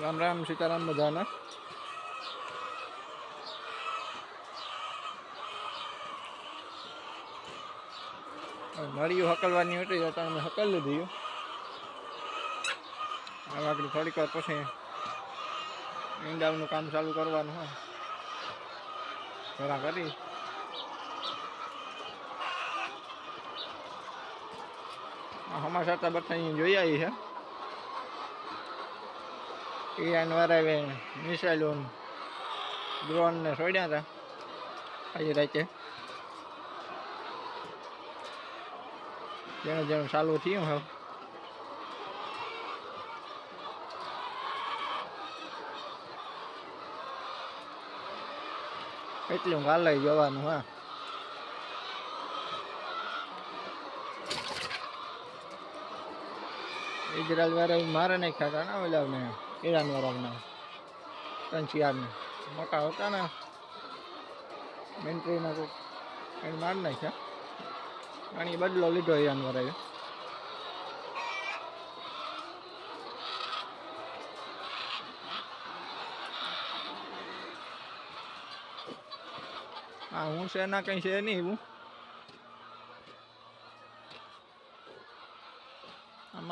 રામ રામ સીતારામ બધાને. મળ્યું હકલવાની હતી જતા અમે હકલ લીધી. હવે આગળ થોડીક વાર પછી ઈંડાનું કામ ચાલુ કરવાનું હોય ઘણા કરી. હમાસા અહીંયા જોઈ આવી છે. ઈરાન વાળાએ મિસાઇલો ડ્રોન ને છોડ્યા હતા આજે રાતે. જેનું જેનું ચાલુ થયું હવે એટલું કાલે જવાનું, હા. ઇઝરાયલ વાળા મારે નહીં ખાતા, ને ઓલા ને ઈરાન વાળાને કંચિયારને મોટા હતા ને મિલિટરીના કોઈક એને માર નાખ્યા. અને એ બદલો લીધો ઈરાન વાળાએ હા હું છે ના કંઈ છે નહીં એવું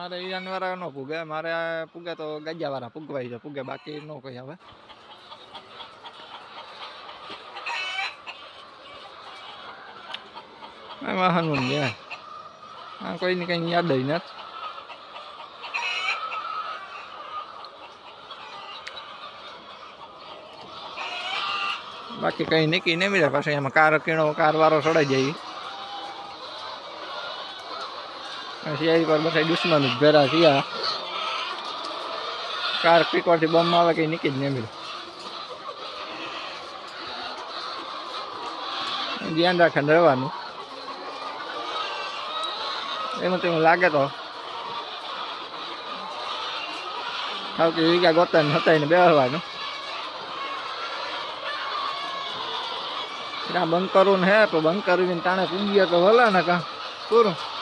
અમારે ઈરાન વાળા ન પૂગે. મારે પૂગે તો ગજા વાળા પૂગવાય છે. પૂગે બાકી ન કઈ હવે. એમાં હનુમાન છે હા કોઈને કંઈ યાદ જ નથી. બાકી કંઈ નીકળી નહીં બીજા પછી એમાં કાર, કીણો, કાર વારો સડાઈ જાય પછી એ પર બધા દુશ્મન ભેરા થયા. કાર પીકવાથી બમ આવે કે નીકળી જ નહીં ધ્યાન રાખીને રહેવાનું. એમાં તેમ લાગે તો. ખાવ કે વિગા ગોતા ને હતા ને બેહવાનું. ત્યાં બંધ કરવું ને હે, તો બંધ કરીને તાણે પૂંગીએ તો ભલે ને કાં. પૂરું.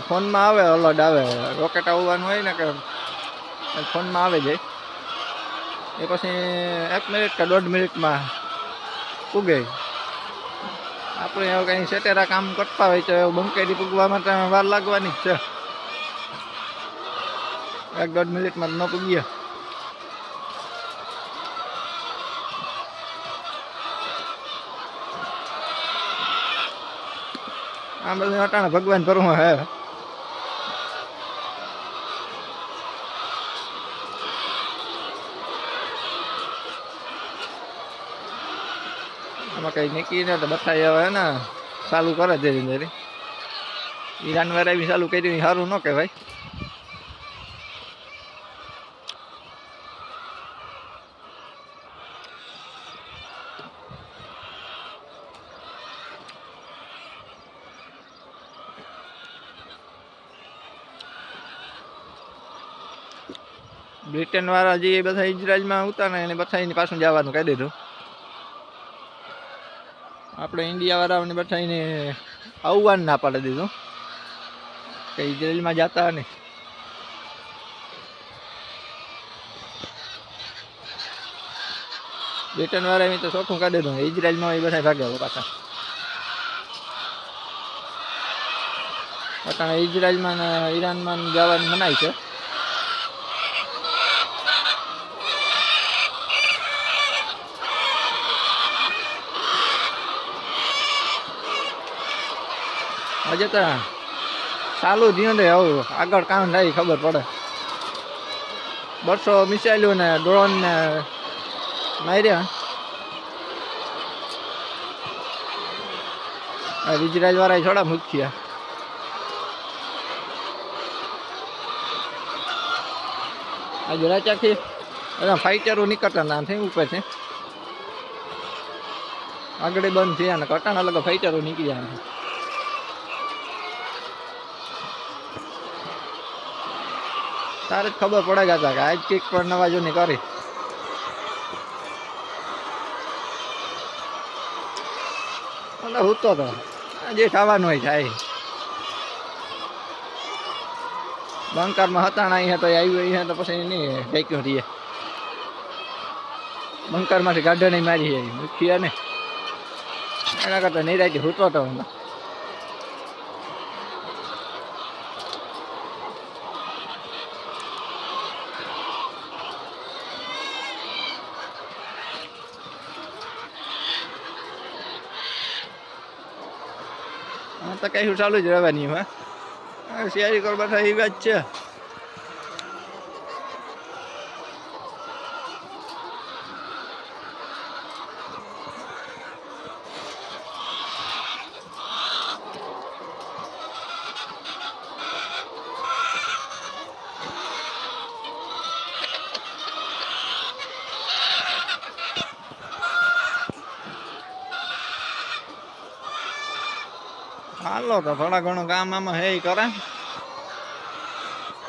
ફોનમાં આવે, અલર્ટ આવે. રોકેટ આવવાનું હોય ને કે ફોનમાં આવે જાય. એ પછી એક મિનિટ કે દોઢ મિનિટમાં પૂગે. આપણે એવું કંઈ સેટેરા કામ કરતા હોય તો બંકેરી પૂગવા માટે વાર લાગવાની છે. એક દોઢ મિનિટમાં ન પૂગીએ. આ બધું અટાણે ભગવાન ભરવા હે. આમાં કઈ નીકળીને તો બતાવી હવે ને. ચાલુ કરે ધીરે ધીરે. ઈરાન વાળા બી ચાલુ કર્યું સારું ન કહેવાય. બ્રિટન વાળા જે બધા ઇઝરાયલમાં ને એને બધા એની પાછું જવાનું કહી દીધું. આપણે ઇન્ડિયા વાળાઓને બધા એને આવવાનું ના પાડી દીધું. કે ઇઝરાયલમાં જતા નહીં. બ્રિટન વાળા એમ તો ચોખ્ખું કાઢી દીધું. ઇઝરાયલમાં એ બધા ભાગ્યા પાછા. કારણ ઇઝરાયલમાં ને ઈરાનમાં જવાનું મનાય છે. હજે તો ચાલુ થયું ને આવું આગળ કામ થાય ખબર પડે. બસો મિસાઇલો ને ડ્રોન ને માર્યા. ઇઝરાયલ વાળા છોડા મુખ્ય આ જોડાચાથી એના ફાઈટરો નીકળતા ના થઈ ઉપર છે આગળ બંધ થયા ને કટાણ અલગ ફાઈટરો નીકળ્યા. છે તારે જ ખબર પડે ગયા કે આજ પણ પર નવાજોની કરી. અને હૂતો તો. હતો જે થવાનું હોય થાય. બંકરમાં હતાણા અહીંયા તો આવ્યું, અહીંયા તો પછી નહીં, ફેંક્યો રહીએ. બંકરમાંથી નહીં મારી જાય મુખ્ય ને. એના કરતાં રાખી હૂતો તો હું. તો કઈ ચાલુ જ રહેવાની હા, શિયાળી કરવા એ વાત છે. હાલો તો થોડા ઘણું કામ આમાં હે કરે.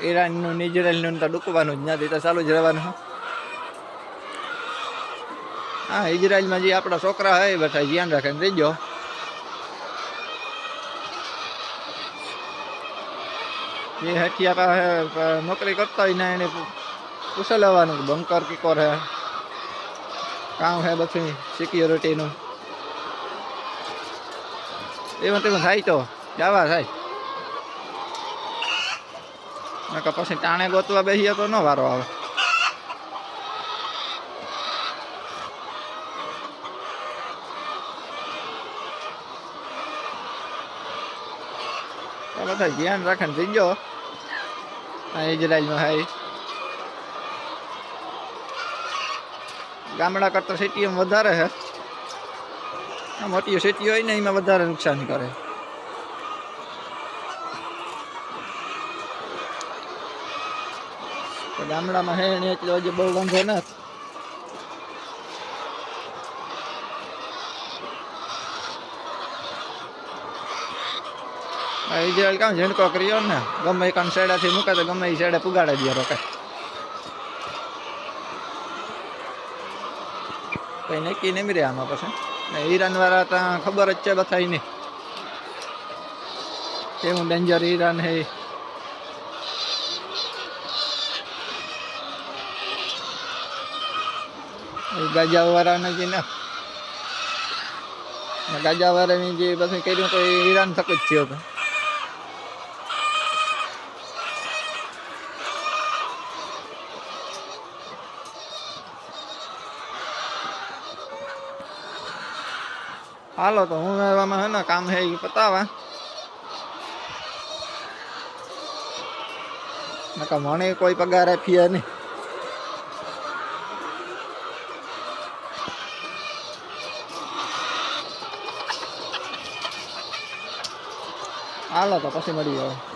ઈરાનનું ઇઝરાયલનું તો ડૂકવાનું જ નથી તો ચાલુ જ રહેવાનું હા. ઇઝરાયલમાં જે આપણા છોકરા હે બધા ધ્યાન રાખીને રહીજો જે હઠિયા નોકરી કરતા હોય ને એને પૂછી લેવાનું બંકર કીકોર હે. કામ હે બધું સિક્યોરિટીનું એમાં તેમાં થાય તો, જવા થાય. નકર પછી ટાણે ગોતવા બેસીએ તો ન વારો આવે. બધા ધ્યાન રાખે ને જઈજો. આ ઇઝરાયલમાં હાય. ગામડા કરતાં સિટીમાં વધારે છે. આ મોટી સિટી હોય ને એમાં વધારે નુકસાન કરે. ગામડામાં હે ને એટલે હજી બહુ વાંધો નથી આ કામ ઝીણકો કર્યો ને? ગમે કામ શેડાથી મૂકે તો ગમે એ શેડે પુગાડે દે રોકે કઈ નક્કી નહીં રે આમાં પછી. ને ઈરાનવાળા ત્યાં ખબર જ છે નહીં કેવું ડેન્જર ઈરાન હે. ગાજા વાળાને જે ને ગાજા વાળાની જે બધું કર્યું તો ઈરાન થકી જ થયો હતો હાલો તો હું એવામાં હે ને કામ હે એ પતાવા. નકા મને કોઈ પગાર આપીએ નહીં. હાલો તો પછી મળી જાવ